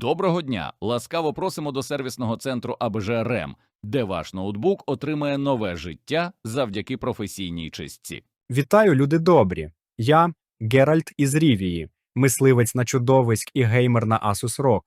Доброго дня! Ласкаво просимо до сервісного центру АБЖ РЕМ, де ваш ноутбук отримає нове життя завдяки професійній чистці. Вітаю, люди добрі. Я Геральт із Рівії, мисливець на чудовиськ і геймер на Asus ROG.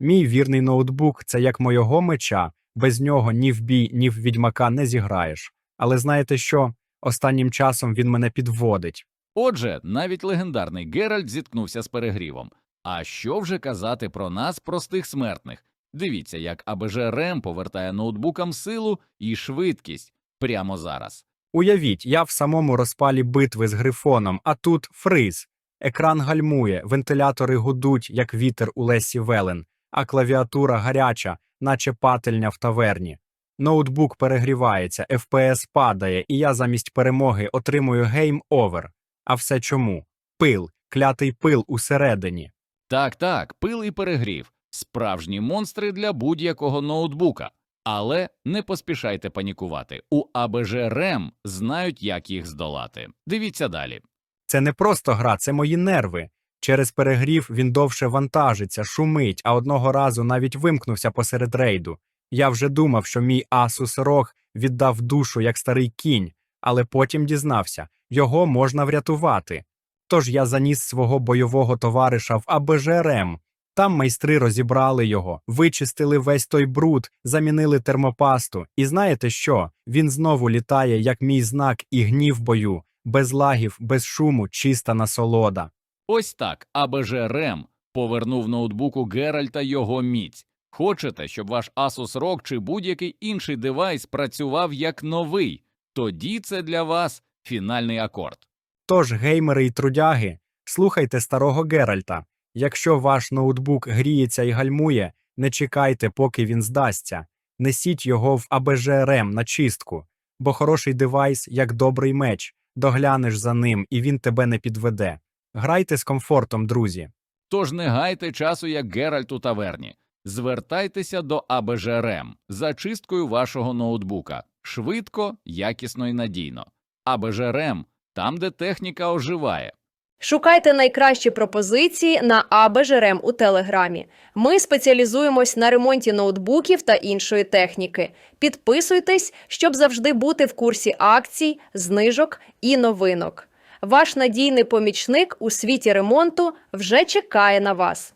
Мій вірний ноутбук це як мого меча, без нього ні в бій, ні в відьмака не зіграєш. Але знаєте що? Останнім часом він мене підводить. Отже, навіть легендарний Геральт зіткнувся з перегрівом. А що вже казати про нас, простих смертних? Дивіться, як АБЖ РЕМ повертає ноутбукам силу і швидкість прямо зараз. Уявіть, я в самому розпалі битви з грифоном, а тут фриз. Екран гальмує, вентилятори гудуть, як вітер у лесі велен, а клавіатура гаряча, наче пательня в таверні. Ноутбук перегрівається, FPS падає, і я замість перемоги отримую гейм-овер. А все чому? Пил, клятий пил усередині. Так, так, пил і перегрів справжні монстри для будь-якого ноутбука. Але не поспішайте панікувати. У АБЖ РЕМ знають, як їх здолати. Дивіться далі. Це не просто гра, це мої нерви. Через перегрів він довше вантажиться, шумить, а одного разу навіть вимкнувся посеред рейду. Я вже думав, що мій Asus ROG віддав душу як старий кінь, але потім дізнався, його можна врятувати. Тож я заніс свого бойового товариша в АБЖРМ. Там майстри розібрали його, вичистили весь той бруд, замінили термопасту. І знаєте що? Він знову літає, як мій знак і гнів бою, без лагів, без шуму, чиста насолода. Ось так АБЖ РЕМ повернув ноутбуку Геральта його міць. Хочете, щоб ваш Asus ROG чи будь-який інший девайс працював як новий? Тоді це для вас фінальний акорд. Тож, геймери і трудяги, слухайте старого Геральта. Якщо ваш ноутбук гріється і гальмує, не чекайте, поки він здасться. Несіть його в АБЖРМ на чистку, бо хороший девайс, як добрий меч, доглянеш за ним і він тебе не підведе. Грайте з комфортом, друзі. Тож не гайте часу, як Геральт у таверні. Звертайтеся до АБЖ РЕМ за чисткою вашого ноутбука швидко, якісно і надійно. АБЖ РЕМ – там, де техніка оживає. Шукайте найкращі пропозиції на АБЖРМ у Телеграмі. Ми спеціалізуємось на ремонті ноутбуків та іншої техніки. Підписуйтесь, щоб завжди бути в курсі акцій, знижок і новинок. Ваш надійний помічник у світі ремонту вже чекає на вас.